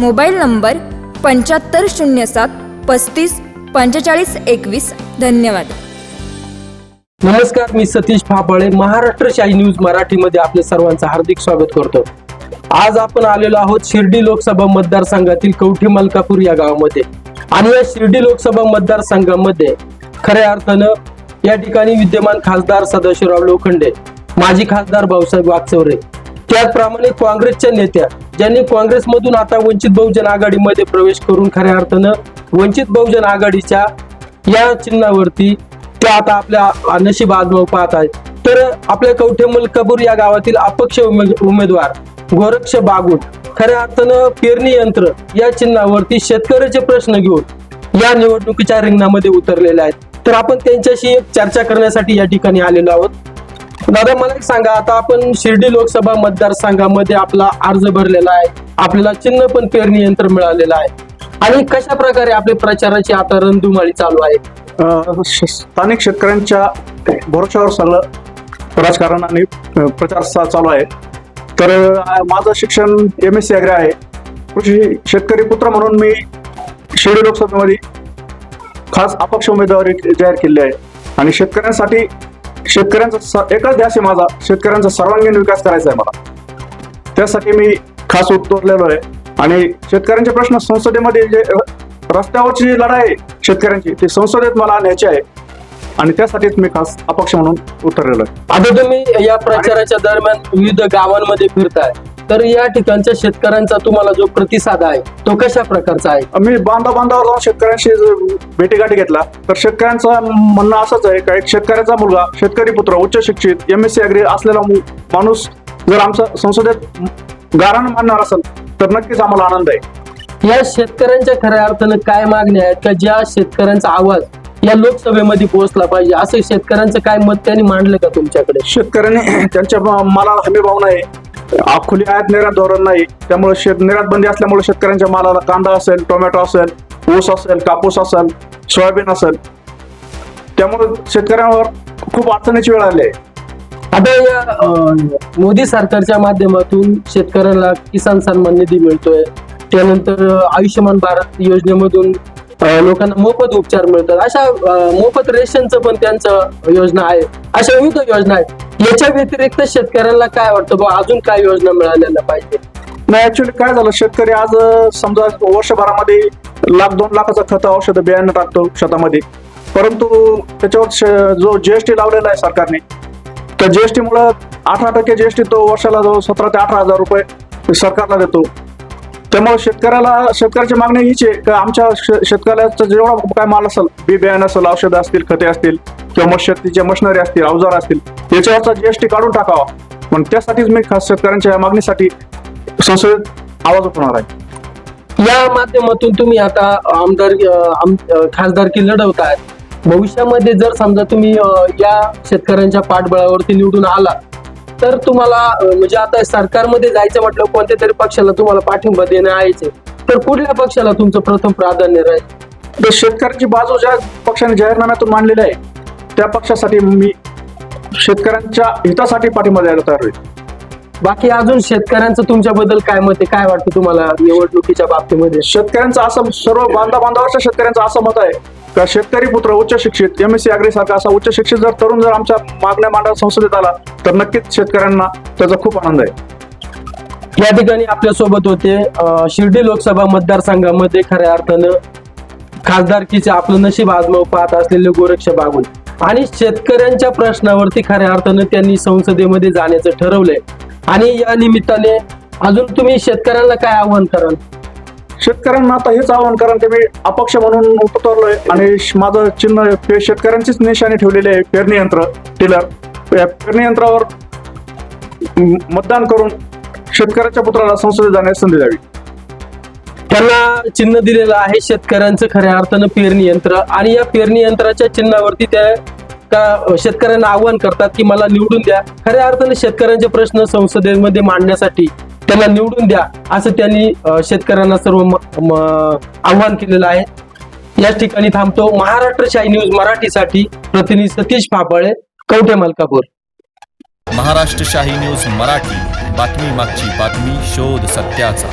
mobile number पंच्याहत्तर शून्य सात पस्तीस पंचेचाळीस एकवीस. धन्यवाद. नमस्कार मी सतीश फाफळे महाराष्ट्र शाही न्यूज मराठीमध्ये आपले सर्वांचं हार्दिक स्वागत करतो. आज आपण आलेलो आहोत शिर्डी लोकसभा मतदारसंघातील कवठी मलकापूर या गावामध्ये. आणि या शिर्डी लोकसभा मतदारसंघामध्ये खऱ्या अर्थानं या ठिकाणी विद्यमान खासदार सदाशिवराव लोखंडे माजी खासदार भाऊसाहेब वागचौरे त्याचप्रमाणे काँग्रेसच्या नेत्या ज्यांनी काँग्रेसमधून आता वंचित बहुजन आघाडीमध्ये प्रवेश करून खऱ्या अर्थानं वंचित बहुजन आघाडीच्या या चिन्हावरती ते आता आपल्या नशीब आजमाव पाहत आहेत. तर आपल्या कवठे मलकापूर या गावातील अपक्ष उमेदवार गोरक्ष बागुट खऱ्या अर्थानं पेरणी यंत्र या चिन्हावरती शेतकऱ्याचे प्रश्न घेऊन या निवडणुकीच्या रिंगणामध्ये उतरलेले आहेत. तर आपण त्यांच्याशी एक चर्चा करण्यासाठी या ठिकाणी आलेलो आहोत. दादा मला एक सांगा आता आपण शिर्डी लोकसभा मतदारसंघामध्ये आपला अर्ज भरलेला आहे. आपल्याला चिन्ह पण पेरणी यंत्र मिळालेलं आहे. आणि कशा प्रकारे आपली प्रचाराची आता रणधुमाळी चालू आहे? स्थानिक शेतकऱ्यांच्या भरोशावर सगळं राजकारण आणि प्रचार चालू आहे. तर माझं शिक्षण एम एस सी अग्रे आहे. कृषी शेतकरी पुत्र म्हणून मी शिर्डी लोकसभेमध्ये खास अपक्ष उमेदवारी जाहीर केली आहे. आणि शेतकऱ्यांसाठी शेतकऱ्यांचा एकच ध्यास आहे माझा. शेतकऱ्यांचा सर्वांगीण विकास करायचा आहे मला. त्यासाठी मी खास उतरलेलो आहे. आणि शेतकऱ्यांचे प्रश्न संसदेमध्ये जे रस्त्यावरची जी लढाई आहे शेतकऱ्यांची ती संसदेत मला न्यायची आहे. आणि त्यासाठीच मी खास अपक्ष म्हणून उतरलेलो आहे. आता तुम्ही या प्रचाराच्या दरम्यान विविध गावांमध्ये फिरताय. तर या ठिकाणच्या शेतकऱ्यांचा तुम्हाला जो प्रतिसाद आहे तो कशा प्रकारचा आहे? मी बांधा बांधावर जाऊन शेतकऱ्यांशी भेटीगाठी घेतला तर शेतकऱ्यांचं म्हणणं असंच आहे का एक शेतकऱ्याचा मुलगा शेतकरी पुत्र उच्च शिक्षित एम एस सी अग्री असलेला माणूस जर आमचा संसदेत गारानं मानणार असेल तर नक्कीच आम्हाला आनंद आहे. या शेतकऱ्यांच्या खऱ्या अर्थानं काय मागण्या आहेत का ज्या शेतकऱ्यांचा आवाज या लोकसभेमध्ये पोहोचला पाहिजे असं शेतकऱ्यांचं काय मत त्यांनी मांडलं का तुमच्याकडे? शेतकऱ्यांनी त्यांच्या मा- मालाला हमी भाव नाही. आ- खुली आयात निर्यात धोरण नाही. त्यामुळे शेत निर्यात बंदी असल्यामुळे शेतकऱ्यांच्या मालाला कांदा असेल टोमॅटो असेल ऊस असेल कापूस असेल सोयाबीन असेल. त्यामुळे शेतकऱ्यांवर खूप अडचणीची वेळ आली आहे. आता या मोदी सरकारच्या माध्यमातून शेतकऱ्यांना किसान सन्मान निधी मिळतोय. त्यानंतर आयुष्यमान भारत योजनेमधून लोकांना मोफत उपचार मिळतात. अशा मोफत रेशनचं पण त्यांचं योजना आहे. अशा विविध योजना आहेत. याच्या व्यतिरिक्त शेतकऱ्यांना काय वाटतं बा? अजून काय योजना मिळालेल्या पाहिजे? नाही ऍक्च्युली काय झालं? शेतकरी आज समजा वर्षभरामध्ये लाख दोन लाखाचं खत औषध बियाणं टाकतो शेतामध्ये. परंतु त्याच्यावर जो जीएसटी लावलेला आहे सरकारने तर जीएसटी मुळे अठरा टक्के जीएसटी तो वर्षाला जो सतरा ते अठरा हजार रुपये सरकारला देतो. त्यामुळे शेतकऱ्याला शेतकऱ्याची मागणी हीच आहे की आमच्या शेतकऱ्याचा जेवढा काय माल असेल बी बियाणं असेल औषधं असतील खते असतील किंवा मग शेतीच्या मशिनरी असतील अवजार असतील याच्यावरचा जीएसटी काढून टाकावा. पण त्यासाठीच मी खास शेतकऱ्यांच्या या मागणीसाठी संसदेत आवाज उठवणार आहे. या माध्यमातून तुम्ही आता आमदार खासदारकी लढवताय. भविष्यामध्ये जर समजा तुम्ही या शेतकऱ्यांच्या पाठबळावरती निवडून आला तर तुम्हाला म्हणजे आता सरकारमध्ये जायचं म्हटलं कोणत्या तरी पक्षाला तुम्हाला पाठिंबा देणं आहेच आहे. तर कुठल्या पक्षाला तुमचं प्रथम प्राधान्य राहील? तर शेतकऱ्यांची बाजू ज्या पक्षाने जाहीरनाम्यातून मांडलेली आहे त्या पक्षासाठी मी शेतकऱ्यांच्या हितासाठी पाठिंबा द्यायला तयार होईल बाकी अजून शेतकऱ्यांचं तुमच्याबद्दल काय मत आहे? काय वाटतं तुम्हाला निवडणुकीच्या बाबतीमध्ये? शेतकऱ्यांचं असं सर्व बांधा बांधावरच्या शेतकऱ्यांचं असं मत आहे का शेतकरी पुत्र उच्च शिक्षित एम एस सी अग्री सारखा असा उच्च शिक्षित जर तरुण जर आमच्या मागण्या मांडा संसदेत आला तर नक्कीच शेतकऱ्यांना त्याचा खूप आनंद आहे. या ठिकाणी आपल्यासोबत होते शिर्डी लोकसभा मतदारसंघामध्ये खऱ्या अर्थानं खासदारकीचे आपलं नशीब आजमाव पाहत असलेले गोरक्ष बागुल. आणि शेतकऱ्यांच्या प्रश्नावरती खऱ्या अर्थानं त्यांनी संसदेमध्ये जाण्याचं ठरवलंय. आणि या निमित्ताने अजून तुम्ही शेतकऱ्यांना काय आव्हान कराल? शेतकऱ्यांना आता हेच आव्हान कारण की मी अपक्ष म्हणून उतरलोय आणि माझं चिन्ह हे शेतकऱ्यांचीच निशाणी ठेवलेले आहे पेरणी यंत्र टिलर. या पेरणी यंत्रावर मतदान करून शेतकऱ्याच्या पुत्राला संसदेत जाण्यास संधी द्यावी. त्यांना चिन्ह दिलेलं आहे शेतकऱ्यांचं खऱ्या अर्थानं पेरणी यंत्र. आणि या पेरणी यंत्राच्या चिन्हावरती त्या का शेतकऱ्यांना आव्हान करतात की मला निवडून द्या. खऱ्या अर्थानं शेतकऱ्यांचे प्रश्न संसदेमध्ये मांडण्यासाठी. त्यांना निवडून द्या असं त्यांनी शेतकऱ्यांना सर्व आव्हान केलेलं आहे. याच ठिकाणी थांबतो. महाराष्ट्र शाही न्यूज मराठीसाठी प्रतिनिधी सतीश फाफळे कवठे मलकापूर. महाराष्ट्र शाही न्यूज मराठी बातमी मागची बातमी शोध सत्याचा.